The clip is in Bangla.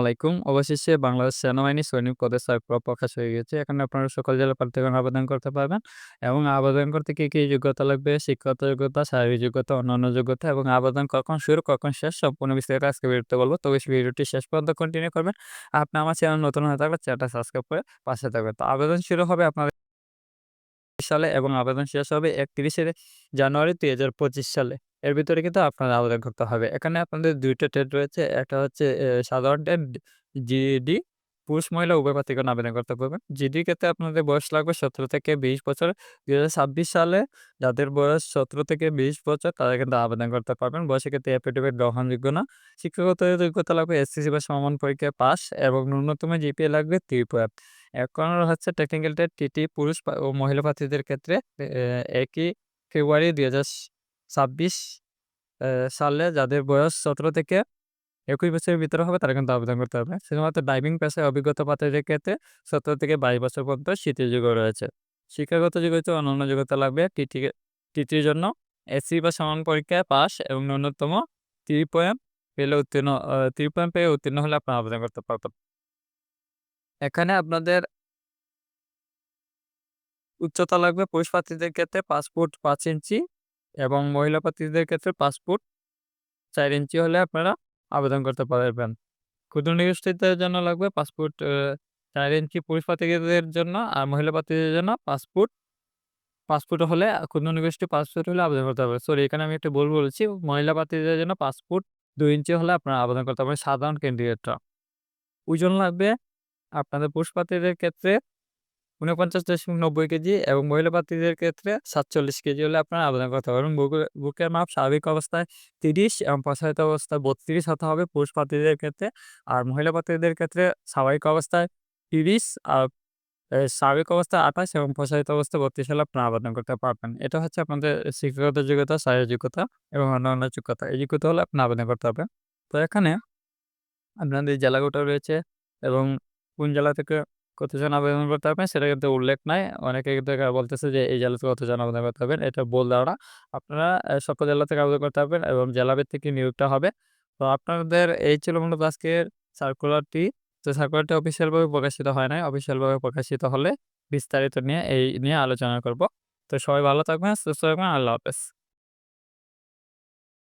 আলাইকুম। অবশেষে বাংলাদেশ সেনাবাহিনী সৈনিক পদে সার্কুলার প্রকাশ হয়ে গেছে। এখানে আপনারা সকল জেলা প্রার্থীগণ আবেদন করতে পারবেন এবং আবেদন করতে কি, কি যোগ্যতা লাগবে, শিক্ষাগত যোগ্যতা, শারীরিক যোগ্যতা, অন্যান্য যোগ্যতা এবং আবেদন কখন শুরু, কখন শেষ সম্পূর্ণ বিস্তারিত আজকে ভিডিওতে বলব তবে ভিডিওটি শেষ পর্যন্ত কন্টিনিউ করবেন। আপনি আমার চ্যানেল নতুন হয়ে থাকলে চ্যানেলটা সাবস্ক্রাইব করে পাশে থাকবেন। তো আবেদন শুরু হবে আপনাদের সালে এবং আবেদন শেষ হবে ৩১শে জানুয়ারি ২০২৫ সালে। এর ভিতরে কিন্তু আপনার আবেদন করতে হবে। এখানে আপনাদের ২ টা ট্রেড রয়েছে। একটা হচ্ছে সাধারণ ট্রেড জিডি পুরুষ মহিলা উভয় প্রার্থীগণ আবেদন করতে পারবেন। জিডির ক্ষেত্রে আপনাদের বয়স লাগবে ১৭ থেকে ২০ বছর। ২০২৬ সালে যাদের বয়স ১৭ থেকে ২০ বছর, তারা কিন্তু আবেদন করতে পারবেন। বয়সের ক্ষেত্রে এফিডেভিট গ্রহণযোগ্য না। শিক্ষাগত যোগ্যতা লাগবে এসএসসি বা সমমান পরীক্ষায় পাস এবং ন্যূনতম জিপিএ লাগবে 3 এখন হচ্ছে টেকনিক্যাল ট্রেড টিটি পুরুষ ও মহিলা প্রার্থীদের ক্ষেত্রে একই ফেব্রুয়ারি ২০২৬ এ, সালে যাদের বয়স ১৭ থেকে ২১ বছরের ভিতরে হবে, তারা কিন্তু আবেদন করতে হবে শুধুমাত্র ড্রাইভিং পেশায় অভিজ্ঞতা প্রার্থীদের ক্ষেত্রে ১৭ থেকে ২২ বছর পর্যন্ত শীতের যুগ রয়েছে। শিক্ষাগত যোগ্যতা অন্যান্য যোগ্যতা লাগবে, টিটি, টিটির জন্য এসসি বা সমান পরীক্ষায় পাস এবং ন্যূনতম 3 পয়েন্ট পেলে উত্তীর্ণ 3 পয়েন্ট পেয়ে উত্তীর্ণ হলে আপনারা আবেদন করতে পারবেন। এখানে আপনাদের উচ্চতা লাগবে পুরুষ প্রার্থীদের ক্ষেত্রে ৫ ফুট ৫ ইঞ্চি এবং মহিলা প্রার্থীদের ক্ষেত্রে ৫ ফুট ৪ ইঞ্চি হলে আপনারা আবেদন করতে পারবেন। ক্ষুদ্র নিগোষ্ঠীদের জন্য লাগবে ৫ ফুট এ ৪ ইঞ্চি পুরুষ প্রার্থীদের জন্য আর মহিলা প্রার্থীদের জন্য ৫ ফুট ৫ ফুট হলে ক্ষুদ্র নিগোষ্ঠী ৫ ফুট হলে আবেদন করতে পারবে। সরি এখানে আমি একটু ভুল বলেছি। মহিলা প্রার্থীদের জন্য ৫ ফুট ২ ইঞ্চি হলে আপনারা আবেদন করতে পারবেন সাধারণ ক্যান্ডিডেটরা। ওজন লাগবে আপনাদের পুরুষ প্রার্থীদের ক্ষেত্রে ৪৯.৯০ কেজি এবং মহিলা প্রার্থীদের ক্ষেত্রে ৪৭ কেজি হলে আপনারা আবেদন করতে পারবেন। বুকের মাপ স্বাভাবিক অবস্থায় ৩০ এবং প্রসারিত অবস্থায় ৩২ হতে হবে পুরুষ প্রার্থীদের ক্ষেত্রে। আর মহিলা প্রার্থীদের ক্ষেত্রে স্বাভাবিক অবস্থায় ৩০ আর স্বাভাবিক অবস্থায় ২৮ এবং প্রসারিত অবস্থায় ৩২ হলে আপনারা আবেদন করতে পারবেন। এটা হচ্ছে আপনাদের শিক্ষাগত যোগ্যতা, শারীরিক যোগ্যতা এবং অন্যান্য যোগ্যতা। এই যোগ্যতা হলে আপনারা আবেদন করতে পারবেন। তো এখানে আপনাদের জেলাগুলো রয়েছে এবং কোন জেলা থেকে কতজন আবেদন করতে পারবেন সেটা কিন্তু উল্লেখ নাই। অনেকে কিন্তু বলতেছে যে এই জেলা থেকে কতজন আবেদন করতে পারবেন। এটা ভুল ধারণা। আপনারা সকল জেলা থেকে আবেদন করতে পারবেন এবং জেলাভিত্তিক নিয়োগটা হবে। তো আপনাদের এই ছিল মূলত আজকের সার্কুলারটি। তো সার্কুলারটি অফিসিয়াল ভাবে প্রকাশিত হয় নাই। অফিসিয়াল ভাবে প্রকাশিত হলে বিস্তারিত নিয়ে এই নিয়ে আলোচনা করব। তো সবাই ভালো থাকবেন, সুস্থ থাকবেন। আল্লাহ হাফেজ।